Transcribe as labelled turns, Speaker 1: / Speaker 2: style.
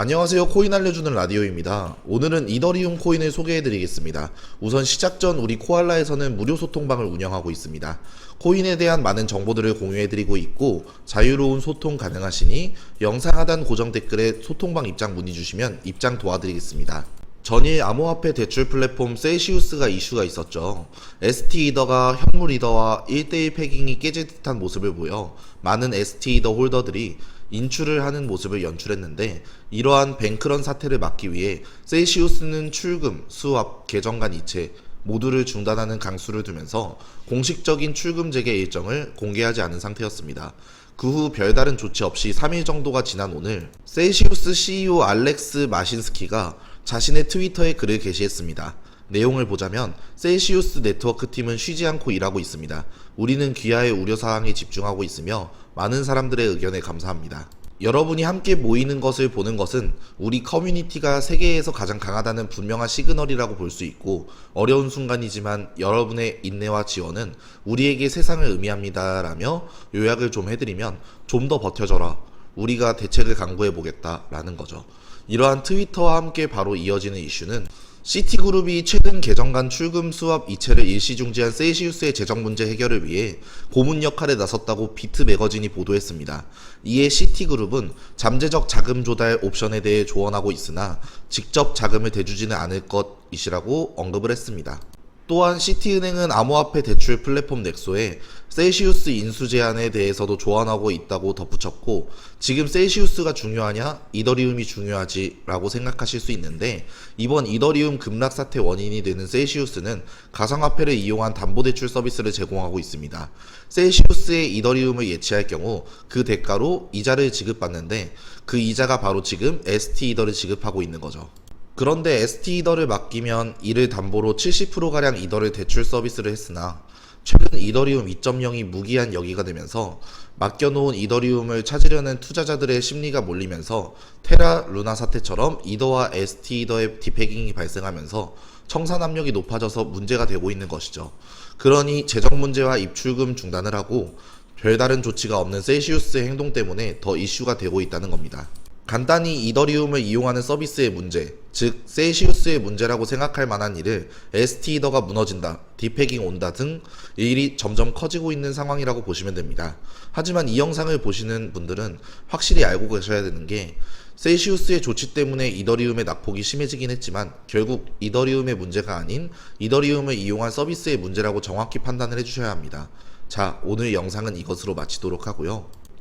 Speaker 1: 안녕하세요. 코인 알려주는 라디오입니다. 오늘은 이더리움 코인을 소개해드리겠습니다. 우선 시작 전 우리 코알라에서는 무료 소통방을 운영하고 있습니다. 코인에 대한 많은 정보들을 공유해드리고 있고 자유로운 소통 가능하시니 영상 하단 고정 댓글에 소통방 입장 문의 주시면 입장 도와드리겠습니다. 전일 암호화폐 대출 플랫폼 셀시우스가 이슈가 있었죠. ST 이더가 현물 이더와 1대1 패깅이 깨질 듯한 모습을 보여 많은 ST 이더 홀더들이 인출을 하는 모습을 연출했는데 이러한 뱅크런 사태를 막기 위해 셀시우스는 출금, 수합, 계정 간 이체 모두를 중단하는 강수를 두면서 공식적인 출금 재개 일정을 공개하지 않은 상태였습니다. 그후 별다른 조치 없이 3일 정도가 지난 오늘 셀시우스 CEO 알렉스 마신스키가 자신의 트위터에 글을 게시했습니다. 내용을 보자면 셀시우스 네트워크 팀은 쉬지 않고 일하고 있습니다. 우리는 귀하의 우려 사항에 집중하고 있으며 많은 사람들의 의견에 감사합니다. 여러분이 함께 모이는 것을 보는 것은 우리 커뮤니티가 세계에서 가장 강하다는 분명한 시그널이라고 볼 수 있고 어려운 순간이지만 여러분의 인내와 지원은 우리에게 세상을 의미합니다 라며 요약을 좀 해드리면 좀 더 버텨줘라. 우리가 대책을 강구해 보겠다라는 거죠. 이러한 트위터와 함께 바로 이어지는 이슈는 시티그룹이 최근 계정간 출금 수합 이체를 일시 중지한 세이시우스의 재정 문제 해결을 위해 고문 역할에 나섰다고 비트 매거진이 보도했습니다. 이에 시티그룹은 잠재적 자금 조달 옵션에 대해 조언하고 있으나 직접 자금을 대주지는 않을 것이라고 언급을 했습니다. 또한 시티은행은 암호화폐 대출 플랫폼 넥소에 셀시우스 인수 제한에 대해서도 조언하고 있다고 덧붙였고 지금 셀시우스가 중요하냐 이더리움이 중요하지 라고 생각하실 수 있는데 이번 이더리움 급락 사태 원인이 되는 셀시우스는 가상화폐를 이용한 담보대출 서비스를 제공하고 있습니다. 셀시우스의 이더리움을 예치할 경우 그 대가로 이자를 지급받는데 그 이자가 바로 지금 ST 이더를 지급하고 있는 거죠. 그런데 ST 이더를 맡기면 이를 담보로 70%가량 이더를 대출 서비스를 했으나 최근 이더리움 2.0이 무기한 여기가 되면서 맡겨놓은 이더리움을 찾으려는 투자자들의 심리가 몰리면서 테라 루나 사태처럼 이더와 ST 이더의 디패깅이 발생하면서 청산 압력이 높아져서 문제가 되고 있는 것이죠. 그러니 재정 문제와 입출금 중단을 하고 별다른 조치가 없는 셀시우스의 행동 때문에 더 이슈가 되고 있다는 겁니다. 간단히 이더리움을 이용하는 서비스의 문제, 즉 셀시우스의 문제라고 생각할 만한 일을 ST더가 무너진다, 디패깅 온다 등 일이 점점 커지고 있는 상황이라고 보시면 됩니다. 하지만 이 영상을 보시는 분들은 확실히 알고 계셔야 되는 게 셀시우스의 조치 때문에 이더리움의 낙폭이 심해지긴 했지만 결국 이더리움의 문제가 아닌 이더리움을 이용한 서비스의 문제라고 정확히 판단을 해주셔야 합니다. 자, 오늘 영상은 이것으로 마치도록 하고요.